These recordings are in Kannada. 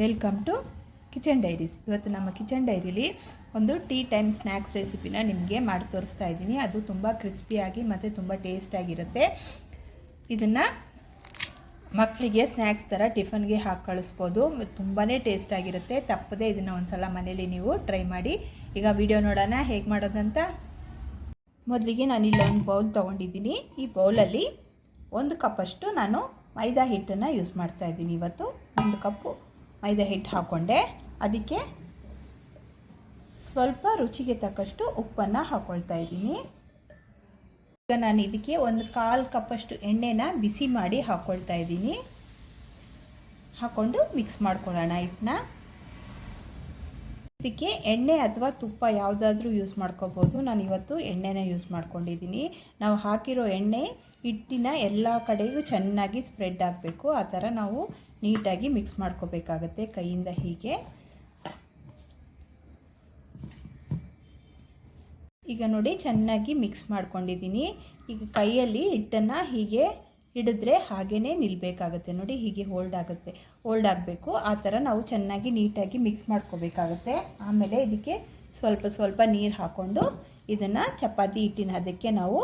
ವೆಲ್ಕಮ್ ಟು ಕಿಚನ್ ಡೈರೀಸ್ ಇವತ್ತು ನಮ್ಮ ಕಿಚನ್ ಡೈರಿಲಿ ಒಂದು ಟೀ ಟೈಮ್ ಸ್ನ್ಯಾಕ್ಸ್ ರೆಸಿಪಿನ ನಿಮಗೆ ಮಾಡಿ ತೋರಿಸ್ತಾ ಇದ್ದೀನಿ. ಅದು ತುಂಬ ಕ್ರಿಸ್ಪಿಯಾಗಿ ಮತ್ತು ತುಂಬ ಟೇಸ್ಟಾಗಿರುತ್ತೆ ಇದನ್ನು ಮಕ್ಕಳಿಗೆ ಸ್ನ್ಯಾಕ್ಸ್ ಥರ ಟಿಫನ್ಗೆ ಹಾಕಿ ಕಳಿಸ್ಬೋದು. ತುಂಬಾ ಟೇಸ್ಟಾಗಿರುತ್ತೆ ತಪ್ಪದೆ ಇದನ್ನು ಒಂದು ಸಲ ಮನೇಲಿ ನೀವು ಟ್ರೈ ಮಾಡಿ. ಈಗ ವಿಡಿಯೋ ನೋಡೋಣ. ಹೇಗೆ ಮಾಡೋದಂತ? ಮೊದಲಿಗೆ ನಾನು ಒಂದು ಬೌಲ್ ತೊಗೊಂಡಿದ್ದೀನಿ. ಈ ಬೌಲಲ್ಲಿ ಒಂದು ಕಪ್ಪಷ್ಟು ನಾನು ಮೈದಾ ಹಿಟ್ಟನ್ನು ಯೂಸ್ ಮಾಡ್ತಾ ಇದ್ದೀನಿ ಇವತ್ತು. ಒಂದು ಕಪ್ಪು ಮೈದಾ ಹಿಟ್ಟು ಹಾಕ್ಕೊಂಡೆ ಅದಕ್ಕೆ ಸ್ವಲ್ಪ ರುಚಿಗೆ ತಕ್ಕಷ್ಟು ಉಪ್ಪನ್ನು ಹಾಕ್ಕೊಳ್ತಾ ಇದ್ದೀನಿ. ಈಗ ನಾನು ಇದಕ್ಕೆ ಒಂದು ಕಾಲು ಕಪ್ಪಷ್ಟು ಎಣ್ಣೆನ ಬಿಸಿ ಮಾಡಿ ಹಾಕ್ಕೊಳ್ತಾ ಇದ್ದೀನಿ. ಹಾಕ್ಕೊಂಡು ಮಿಕ್ಸ್ ಮಾಡ್ಕೊಳ್ಳೋಣ ಹಿಟ್ಟನ್ನ. ಇದಕ್ಕೆ ಎಣ್ಣೆ ಅಥವಾ ತುಪ್ಪ ಯಾವುದಾದ್ರೂ ಯೂಸ್ ಮಾಡ್ಕೋಬೋದು. ನಾನು ಇವತ್ತು ಎಣ್ಣೆನ ಯೂಸ್ ಮಾಡ್ಕೊಂಡಿದ್ದೀನಿ. ನಾವು ಹಾಕಿರೋ ಎಣ್ಣೆ ಹಿಟ್ಟಿನ ಎಲ್ಲ ಕಡೆಗೂ ಚೆನ್ನಾಗಿ ಸ್ಪ್ರೆಡ್ ಆಗಬೇಕು. ಆ ಥರ ನಾವು ನೀಟಾಗಿ ಮಿಕ್ಸ್ ಮಾಡ್ಕೋಬೇಕಾಗತ್ತೆ ಕೈಯಿಂದ ಹೀಗೆ. ಈಗ ನೋಡಿ ಚೆನ್ನಾಗಿ ಮಿಕ್ಸ್ ಮಾಡ್ಕೊಂಡಿದ್ದೀನಿ. ಈಗ ಕೈಯಲ್ಲಿ ಹಿಟ್ಟನ್ನು ಹೀಗೆ ಹಿಡಿದ್ರೆ ಹಾಗೇ ನಿಲ್ಲಬೇಕಾಗತ್ತೆ ನೋಡಿ ಹೀಗೆ ಹೋಲ್ಡ್ ಆಗುತ್ತೆ. ಹೋಲ್ಡ್ ಆಗಬೇಕು. ಆ ಥರ ನಾವು ಚೆನ್ನಾಗಿ ನೀಟಾಗಿ ಮಿಕ್ಸ್ ಮಾಡ್ಕೋಬೇಕಾಗತ್ತೆ. ಆಮೇಲೆ ಇದಕ್ಕೆ ಸ್ವಲ್ಪ ಸ್ವಲ್ಪ ನೀರು ಹಾಕ್ಕೊಂಡು ಇದನ್ನು ಚಪಾತಿ ಹಿಟ್ಟಿನ ಅದಕ್ಕೆ ನಾವು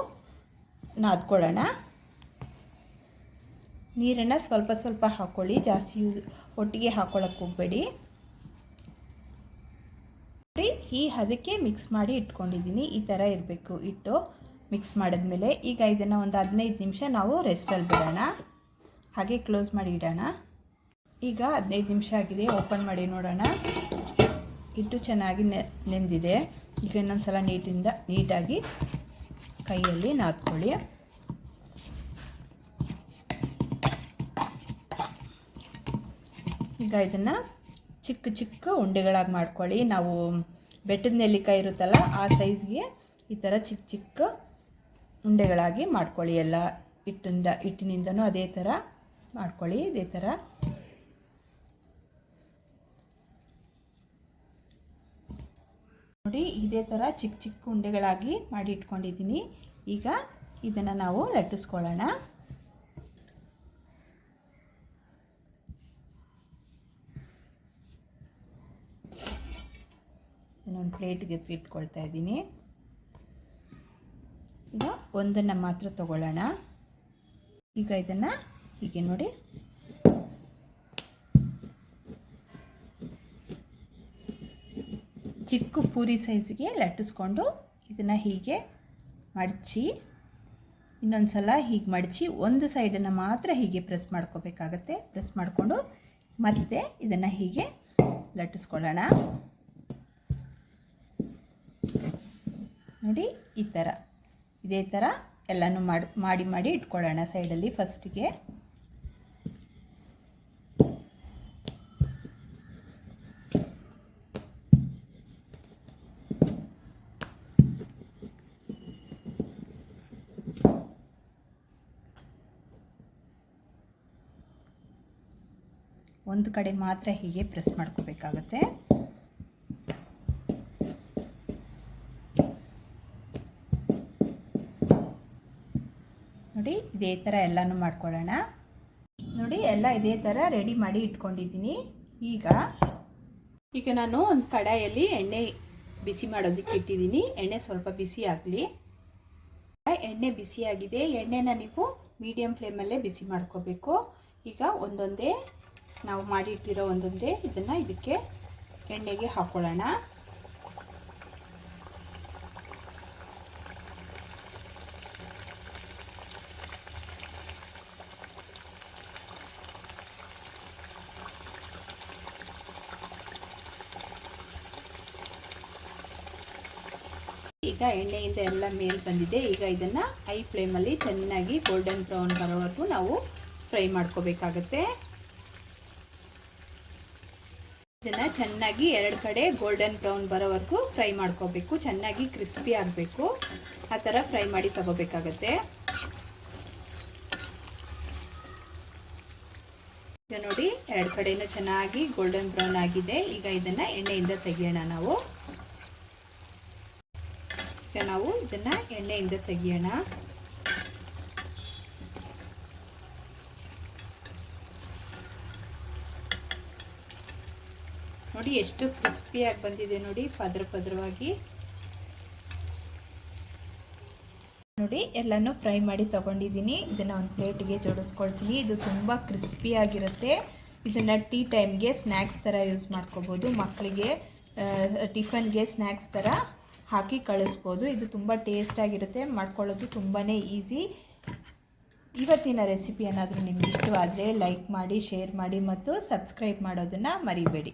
ನಾದ್ಕೊಳ್ಳೋಣ. ನೀರನ್ನು ಸ್ವಲ್ಪ ಸ್ವಲ್ಪ ಹಾಕ್ಕೊಳ್ಳಿ ಜಾಸ್ತಿ ಯೂಸ್ ಒಟ್ಟಿಗೆ ಹಾಕ್ಕೊಳ್ಳೋಕೆ ಹೋಗಬೇಡಿ. ಈ ಹದಕ್ಕೆ ಮಿಕ್ಸ್ ಮಾಡಿ ಇಟ್ಕೊಂಡಿದ್ದೀನಿ. ಈ ಥರ ಇರಬೇಕು. ಇಟ್ಟು ಮಿಕ್ಸ್ ಮಾಡಿದ್ಮೇಲೆ ಈಗ ಇದನ್ನು ಒಂದು ಹದಿನೈದು ನಿಮಿಷ ನಾವು ರೆಸ್ಟಲ್ಲಿ ಬಿಡೋಣ. ಹಾಗೆ ಕ್ಲೋಸ್ ಮಾಡಿ ಇಡೋಣ. ಈಗ ಹದಿನೈದು ನಿಮಿಷ ಆಗಿದೆ. ಓಪನ್ ಮಾಡಿ ನೋಡೋಣ. ಹಿಟ್ಟು ಚೆನ್ನಾಗಿ ನೆಂದಿದೆ. ಈಗ ಇನ್ನೊಂದು ಸಲ ನೀಟಿಂದ ನೀಟಾಗಿ ಕೈಯಲ್ಲಿ ನಾದ್ಕೊಳ್ಳಿ. ಈಗ ಇದನ್ನು ಚಿಕ್ಕ ಚಿಕ್ಕ ಉಂಡೆಗಳಾಗಿ ಮಾಡ್ಕೊಳ್ಳಿ. ನಾವು ಬೆಟ್ಟದ ನೆಲ್ಲಿಕಾಯಿ ಇರುತ್ತಲ್ಲ, ಆ ಸೈಜ್ಗೆ ಈ ಥರ ಚಿಕ್ಕ ಚಿಕ್ಕ ಉಂಡೆಗಳಾಗಿ ಮಾಡ್ಕೊಳ್ಳಿ. ಎಲ್ಲ ಹಿಟ್ಟಿಂದ, ಹಿಟ್ಟಿನಿಂದನೂ ಅದೇ ಥರ ಮಾಡ್ಕೊಳ್ಳಿ, ಇದೇ ಥರ ನೋಡಿ, ಇದೇ ಥರ ಚಿಕ್ಕ ಚಿಕ್ಕ ಉಂಡೆಗಳಾಗಿ ಮಾಡಿ ಇಟ್ಕೊಂಡಿದ್ದೀನಿ. ಈಗ ಇದನ್ನು ನಾವು ಲಟ್ಟಿಸ್ಕೊಳ್ಳೋಣ. ಇನ್ನೊಂದು ಪ್ಲೇಟ್ಗೆ ಇಟ್ಕೊಳ್ತಾ ಇದ್ದೀನಿ. ಈಗ ಒಂದನ್ನು ಮಾತ್ರ ತಗೊಳ್ಳೋಣ. ಈಗ ಇದನ್ನು ಹೀಗೆ ನೋಡಿ. ಚಿಕ್ಕ ಪೂರಿ ಸೈಜ್ಗೆ ಲಟ್ಟಿಸ್ಕೊಂಡು ಇದನ್ನು ಹೀಗೆ ಮಡಚಿ ಇನ್ನೊಂದು ಸಲ ಹೀಗೆ ಮಡಚಿ ಒಂದು ಸೈಡನ್ನು ಮಾತ್ರ ಹೀಗೆ ಪ್ರೆಸ್ ಮಾಡ್ಕೋಬೇಕಾಗತ್ತೆ. ಪ್ರೆಸ್ ಮಾಡಿಕೊಂಡು ಮತ್ತೆ ಇದನ್ನು ಹೀಗೆ ಲಟ್ಟಿಸ್ಕೊಳ್ಳೋಣ. ನೋಡಿ, ಈ ಥರ ಇದೇ ಥರ ಎಲ್ಲನೂ ಮಾಡಿ ಮಾಡಿ ಮಾಡಿ ಇಟ್ಕೊಳ್ಳೋಣ ಸೈಡಲ್ಲಿ ಫಸ್ಟಿಗೆ. ಒಂದು ಕಡೆ ಮಾತ್ರ ಹೀಗೆ ಪ್ರೆಸ್ ಮಾಡ್ಕೋಬೇಕಾಗತ್ತೆ ನೋಡಿ ಇದೇ ಥರ ಎಲ್ಲನೂ ಮಾಡ್ಕೊಳ್ಳೋಣ. ನೋಡಿ, ಎಲ್ಲ ಇದೇ ಥರ ರೆಡಿ ಮಾಡಿ ಇಟ್ಕೊಂಡಿದ್ದೀನಿ. ಈಗ ಈಗ ನಾನು ಒಂದು ಕಡಾಯಲ್ಲಿ ಎಣ್ಣೆ ಬಿಸಿ ಮಾಡೋದಕ್ಕೆ ಇಟ್ಟಿದ್ದೀನಿ. ಎಣ್ಣೆ ಸ್ವಲ್ಪ ಬಿಸಿ ಆಗಲಿ. ಎಣ್ಣೆ ಬಿಸಿಯಾಗಿದೆ ಎಣ್ಣೆನ ನೀವು ಮೀಡಿಯಮ್ ಫ್ಲೇಮಲ್ಲೇ ಬಿಸಿ ಮಾಡ್ಕೋಬೇಕು. ಈಗ ಒಂದೊಂದೇ, ನಾವು ಮಾಡಿ ಇಟ್ಟಿರೋ ಒಂದೊಂದೇ ಇದನ್ನು ಇದಕ್ಕೆ ಎಣ್ಣೆಗೆ ಹಾಕ್ಕೊಳ್ಳೋಣ ಈಗ ಎಣ್ಣೆಯಿಂದ ಎಲ್ಲ ಮೇಲೆ ಬಂದಿದೆ. ಈಗ ಇದನ್ನು ಹೈ ಫ್ಲೇಮಲ್ಲಿ ಚೆನ್ನಾಗಿ ಗೋಲ್ಡನ್ ಬ್ರೌನ್ ಬರೋವರೆಗೂ ನಾವು ಫ್ರೈ ಮಾಡ್ಕೋಬೇಕಾಗತ್ತೆ. ಇದನ್ನು ಚೆನ್ನಾಗಿ ಎರಡು ಕಡೆ ಗೋಲ್ಡನ್ ಬ್ರೌನ್ ಬರೋವರೆಗೂ ಫ್ರೈ ಮಾಡ್ಕೋಬೇಕು. ಚೆನ್ನಾಗಿ ಕ್ರಿಸ್ಪಿ ಆಗಬೇಕು. ಆ ಥರ ಫ್ರೈ ಮಾಡಿ ತಗೋಬೇಕಾಗತ್ತೆ. ಈಗ ನೋಡಿ, ಎರಡು ಕಡೆಯೂ ಚೆನ್ನಾಗಿ ಗೋಲ್ಡನ್ ಬ್ರೌನ್ ಆಗಿದೆ. ಈಗ ಇದನ್ನು ಎಣ್ಣೆಯಿಂದ ತೆಗೆಯೋಣ ನಾವು. ಇದನ್ನು ಎಣ್ಣೆಯಿಂದ ತೆಗಿಯೋಣ. ನೋಡಿ ಎಷ್ಟು ಕ್ರಿಸ್ಪಿಯಾಗಿ ಬಂದಿದೆ ನೋಡಿ, ಪದ್ರ ಪದ್ರವಾಗಿ. ನೋಡಿ, ಎಲ್ಲನೂ ಫ್ರೈ ಮಾಡಿ ತಗೊಂಡಿದ್ದೀನಿ. ಇದನ್ನು ಒಂದು ಪ್ಲೇಟಿಗೆ ಜೋಡಿಸ್ಕೊಳ್ತೀನಿ. ಇದು ತುಂಬ ಕ್ರಿಸ್ಪಿಯಾಗಿರುತ್ತೆ ಇದನ್ನು ಟೀ ಟೈಮ್ಗೆ ಸ್ನ್ಯಾಕ್ಸ್ ಥರ ಯೂಸ್ ಮಾಡ್ಕೋಬೋದು. ಮಕ್ಕಳಿಗೆ ಟಿಫನ್ಗೆ ಸ್ನ್ಯಾಕ್ಸ್ ಥರ ಹಾಕಿ ಕಳಿಸ್ಬೋದು. ಇದು ತುಂಬ ಟೇಸ್ಟಾಗಿರುತ್ತೆ ಮಾಡ್ಕೊಳ್ಳೋದು ತುಂಬಾ ಈಸಿ ಇವತ್ತಿನ ರೆಸಿಪಿ ಏನಾದರೂ ನಿಮ್ಗೆ ಇಷ್ಟವಾದರೆ ಲೈಕ್ ಮಾಡಿ ಶೇರ್ ಮಾಡಿ ಮತ್ತು ಸಬ್ಸ್ಕ್ರೈಬ್ ಮಾಡೋದನ್ನು ಮರಿಬೇಡಿ.